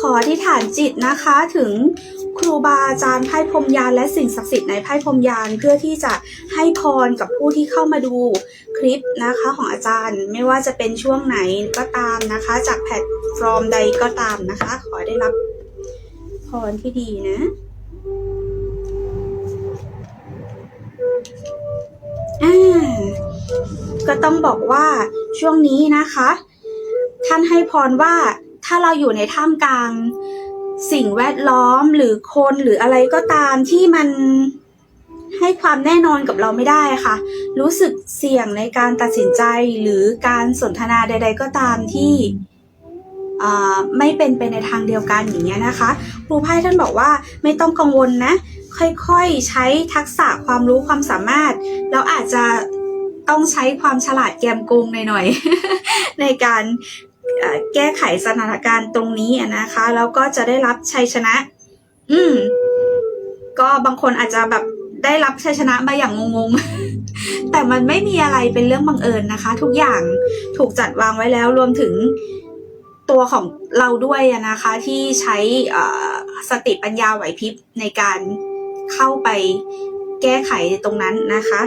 ขออธิษฐานจิตนะคะถึงครูบาอาจารย์ไพ่พรมยานและสิ่งศักดิ์สิทธิ์ในไพ่พรมยานเพื่อที่จะให้พรกับผู้ที่เข้ามาดูคลิปนะคะของอาจารย์ ไม่ว่าจะเป็นช่วงไหนก็ตามนะคะ จากแพลตฟอร์มใดก็ตามนะคะ ขอได้รับพรที่ดีนะอ่าก็ต้องบอกว่าช่วงนี้นะคะ ท่านให้พรว่า ถ้าเราอยู่ในท่ามกลาง สิ่งแวดล้อมหรือคนหรืออะไรก็ตามที่มันให้ความแน่นอนกับเราไม่ได้ค่ะ รู้สึกเสี่ยงในการตัดสินใจหรือการสนทนาใด ๆ ก็ตามที่ไม่เป็นไปในทางเดียวกันอย่างเงี้ยนะคะครูไพ่ท่านบอกว่าไม่ต้องกังวลนะ ค่อยๆใช้ทักษะความรู้ความสามารถ แล้วอาจจะต้องใช้ความฉลาดแกมโกงหน่อยๆ ในการ แก้ไขสถานการณ์ตรงนี้นะคะ แล้วก็จะได้รับชัยชนะ อืม ก็บางคนอาจจะแบบได้รับชัยชนะมาอย่างงงๆ แต่มันไม่มีอะไรเป็นเรื่องบังเอิญนะคะ ทุกอย่างถูกจัดวางไว้แล้วรวมถึงตัวของเราด้วยนะคะที่ใช้สติปัญญาไหวพริบในการเข้าไปแก้ไขตรงนั้นนะคะ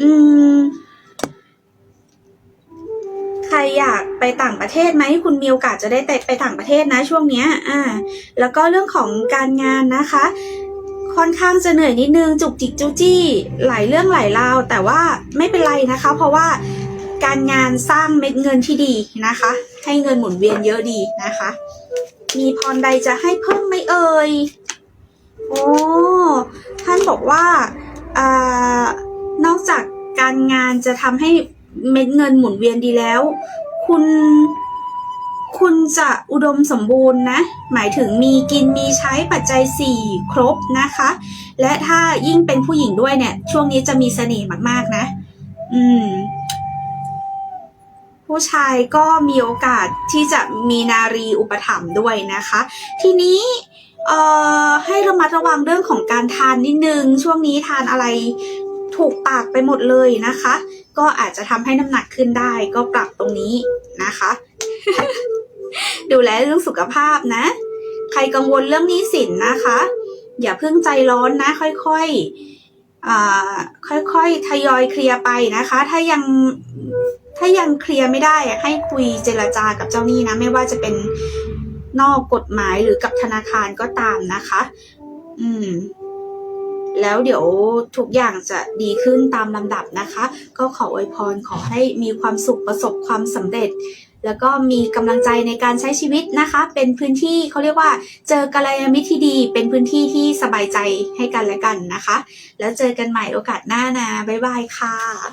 อืม ใครอยากไปต่างประเทศไหมคุณมีโอกาสจะได้ไปต่างประเทศนะช่วงเนี้ยอ่าแล้วก็เรื่องของการงานนะคะ ค่อนข้างจะเหนื่อยนิดนึงจุกจิกจู้จี้ หลายเรื่องหลายราวแต่ว่าไม่เป็นไรนะคะ เพราะว่าการงานสร้างเม็ดเงินที่ดีนะคะ ให้เงินหมุนเวียนเยอะดีนะคะ มีพรใดจะให้เพิ่มไหมเอ่ยโอ้ท่านบอกว่าอ่านอกจากการงานจะทำให้ เม็ดเงินหมุนเวียนดีแล้ว คุณ คุณจะอุดมสมบูรณ์นะ หมายถึงมีกินมีใช้ปัจจัยสี่ครบนะคะ และถ้ายิ่งเป็นผู้หญิงด้วยเนี่ย ช่วงนี้จะมีเสน่ห์มากๆนะ อืม ผู้ชายก็มีโอกาสที่จะมีนารีอุปถัมภ์ด้วยนะคะ ทีนี้เอ่อให้ระมัดระวังเรื่องของการทานนิดนึง ช่วงนี้ทานอะไร ถูกปากไปหมดเลยนะคะ ก็อาจจะทำให้น้ำหนักขึ้นได้ก็ปรับตรงนี้นะคะ ดูแลเรื่องสุขภาพนะ ใครกังวลเรื่องหนี้สินนะคะ อย่าเพิ่งใจร้อนนะ ค่อยๆค่อยๆทยอยเคลียร์ไปนะคะ ถ้ายังถ้ายังเคลียร์ไม่ได้ให้คุยเจรจากับเจ้าหนี้นะ ไม่ว่าจะเป็นนอกกฎหมายหรือกับธนาคารก็ตามนะคะ อืม แล้วเดี๋ยวทุกอย่างจะดีขึ้นตามลำดับนะคะ ก็ขออวยพรขอให้มีความสุขประสบความสำเร็จ แล้วก็มีกำลังใจในการใช้ชีวิตนะคะ เป็นพื้นที่เขาเรียกว่า เจอกัลยาณมิตรที่ดี เป็นพื้นที่ที่สบายใจให้กันและกันนะคะ แล้วเจอกันใหม่โอกาสหน้านะบ๊ายบายค่ะ